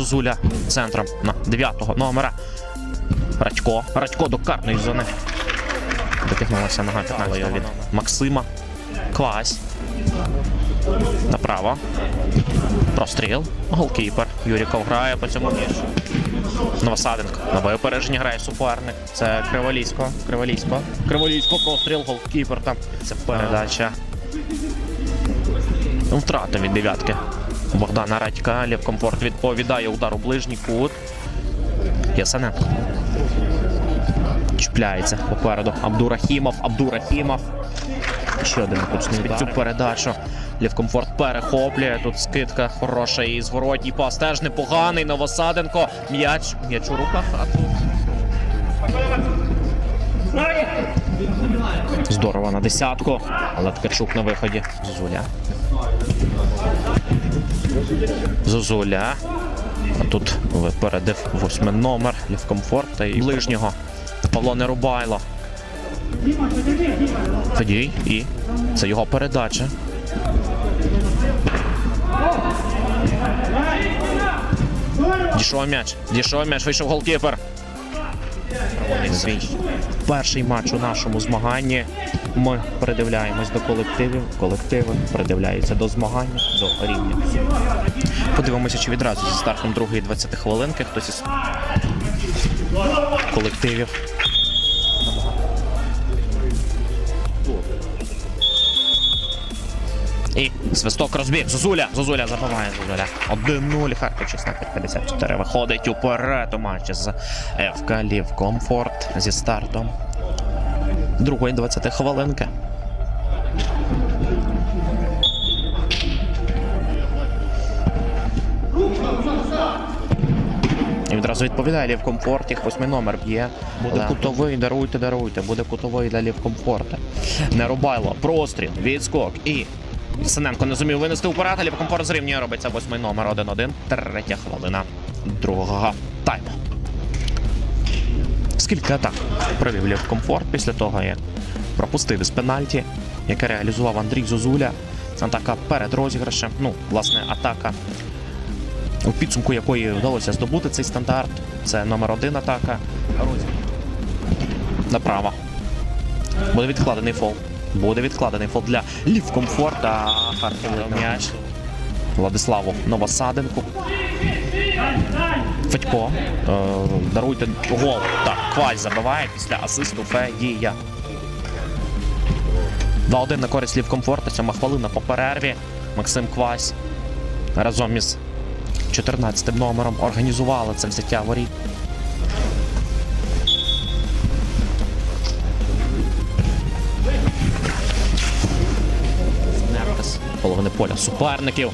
Зозуля центром на 9-го номера. Радько. Радько до карної зони. Дотягнулася нога 15 від Максима. Квась. Направо. Простріл. Голкіпер. Юріков грає по цьому м'ячу. Новосаденко. На випередження грає суперник. Це Криволісько. Криволісько. Криволісько, простріл, голкіпер там. Це передача. Втрата від дев'ятки. Богдана Радька. Лєвкомфорт відповідає удар у ближній кут. Ясененко. Чіпляється попереду. Абдурахімов. Абдурахімов. Ще один під цю передачу. Лівкомфорт перехоплює. Тут скидка хороша і зворотній пас теж непоганий. Новосаденко. М'яч. М'яч у руках. А тут. Здорово на десятку. Але Ткачук на виході. Зозуля. Зозуля. А тут випередив восьмий номер Лівкомфорта і ближнього. Павло Нерубайло. Тоді і це його передача. Дійшов м'яч. Дійшов м'яч, вийшов голкіпер. Свій перший матч у нашому змаганні. Ми передивляємось до колективів. Колективи придивляються до змагання, до рівня. Подивимося, чи відразу зі стартом другої 20 хвилинки хтось із колективів І свисток розбіг. Зозуля. Зозуля забиває Зозуля. 1-0. Харків 16-54. Виходить уперед у матчі з ФК Лів Комфорт зі стартом. Другої 20 хвилинки. І відразу відповідає Лів Комфорт, їх восьмий номер б'є. Буде кутовий, даруйте, даруйте. Буде кутовий для Лів Комфорта. Не рубайло. Простріл, відскок і. Синенко не зумів винести уперед, а Лів Комфорт зрівнює робиться восьмий номер 1-1. Третя хвилина другого тайму. Скільки атак провів Левкомфорт після того, як пропустив із пенальті, яке реалізував Андрій Зозуля. Атака перед розіграшем. Ну, власне, атака у підсумку якої вдалося здобути цей стандарт. Це номер один атака. Направо. Буде відкладений фол. Буде відкладений фол для Лівкомфорта. М'яч. Владиславу Новосаденку. Федько. Е, даруйте гол. Так, Кваль забиває після асисту Федія. 2-1 на користь Лівкомфорта. Сьома хвилина по перерві. Максим Квась разом із 14 номером організували це взяття воріт. Половини поля суперників.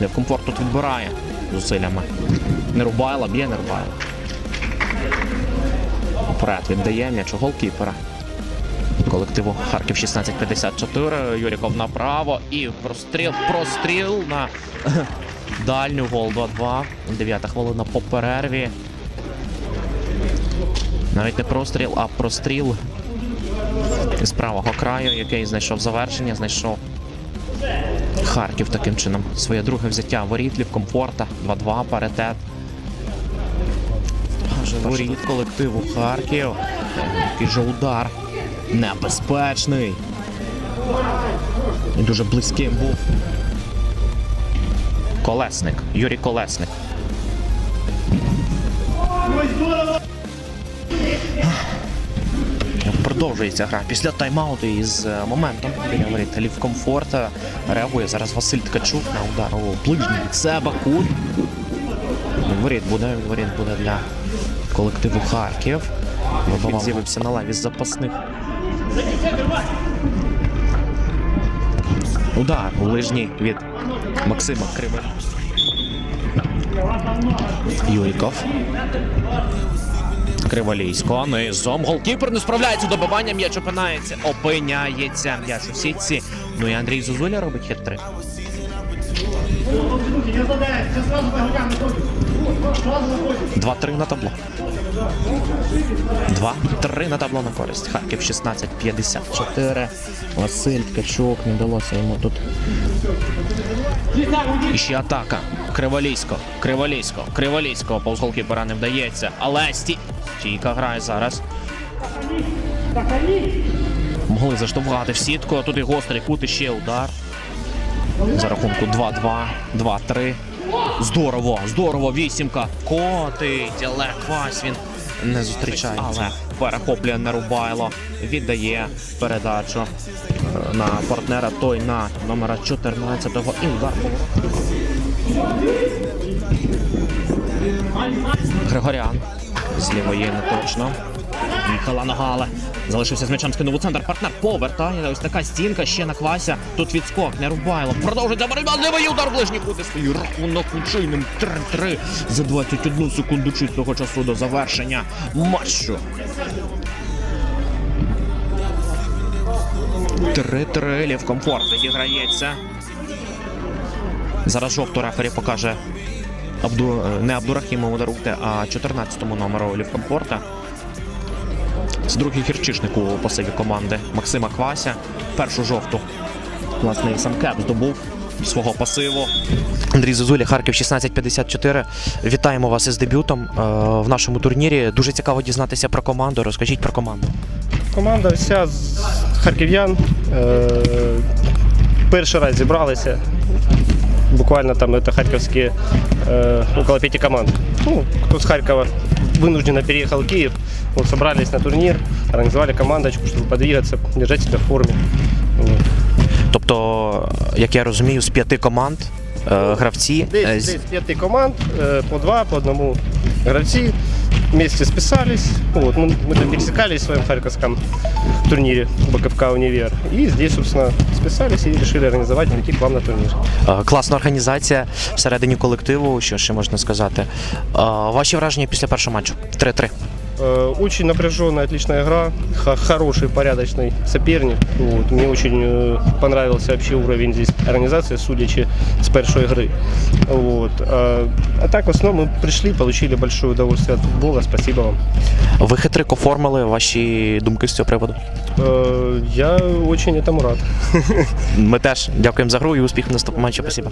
Левкомфорт тут відбирає зусиллями. Не рубайла, б'є не рубайла. Вперед віддає м'яч у голкіпера. Колективу Харків 1654. Юріков направо і простріл, простріл на дальню гол 2-2. Дев'ята хвилина по перерві. Навіть не простріл, а простріл з правого краю, який знайшов завершення, знайшов Харків таким чином. Своє друге взяття ворітлів, комфорта. 2-2, паритет. Воріт колективу Харків. Який же удар. Небезпечний. І дуже близьким був. Колесник. Юрій Колесник. Продовжується гра після тайм-ауту із е, моментом воріт Лів комфорта. Реагує зараз Василь Ткачук на удар у ближній від себе кут. Буде, відворіт буде для колективу Харків. Він з'явився на лаві з запасних. Удар у ближній від Максима Кривера. Юріков. Криволійсько. Низом. Голкіпер не справляється з добиванням. М'яч опинається. Опиняється м'яч у сітці. Ну і Андрій Зозуля робить хет-трик. Два-три на табло. Два-три на табло на користь. Харків 16-54. Василь Ткачук. Не вдалося йому тут. І ще атака. Криволісько, Криволісько, Криволісько. Повз голкіпера не вдається. Але сті... Стійка грає зараз. Могли заштовхати в сітку, а тут і гострий кут, і ще удар. За рахунку 2-2, 2-3. Здорово, здорово, вісімка. Котить, але Квась він не зустрічає. Але перехоплює Нерубайло, віддає передачу е, на партнера, той на номера 14-го і удар Григорян. З лівої не точно. Їхала нога, залишився з м'ячем, скинув у центр. Партнер повертає. Ось така стінка ще на квася. Тут відскок, не рубайло. Продовжується боротьба. Лівий удар ближній кути свій рахунок учийним 3-3 за 21 секунду чистого часу до завершення матчу. 3-3 Лів комфорт відіграється. Зараз жовту рефері покаже Абду... не Абдурахімову даруйте, а 14-му номеру Лівкомфорта. Це другий гірчишник у пасиві команди Максима Квася. Першу жовту. Власне, і сам Кеп здобув свого пасиву. Андрій Зозуля, Харків 1654. Вітаємо вас із дебютом е, в нашому турнірі. Дуже цікаво дізнатися про команду. Розкажіть про команду. Команда вся з харків'ян. Е, перший раз зібралися. Буквально там это харківські э, около пяти команд. Ну, кто с Харькова вынужденно переехал в Киев. Вот, собрались на турнир, организовали командочку, чтобы подвигаться, держать себя в форме. Вот. Тобто, як я розумію, з п'яти команд е, гравці. е, Десь, з- десь п'яти команд, е, по два, по одному гравці. Вместе списались. Вот, мы, мы там пересекались в своем харьковском турнире БКФК «Универ». И здесь, собственно, списались и решили организовать, прийти к вам на турнир. е, Класна організація всередині колективу. Що ще можна сказати? Е, Ваші враження після першого матчу? 3-3. Э, Очень напряженная, отличная игра, х- хороший, порядочный соперник. Вот. Мне очень э, понравился вообще уровень здесь организации, судячи с первой игры. Вот. А, а так, в основном, мы пришли, получили большое удовольствие от футбола. Спасибо вам. Ви хитрик оформили ваші думки з цього приводу. Э, Я очень этому рад. Ми теж дякуємо за гру і успіхів в наступному матчі. Спасибо.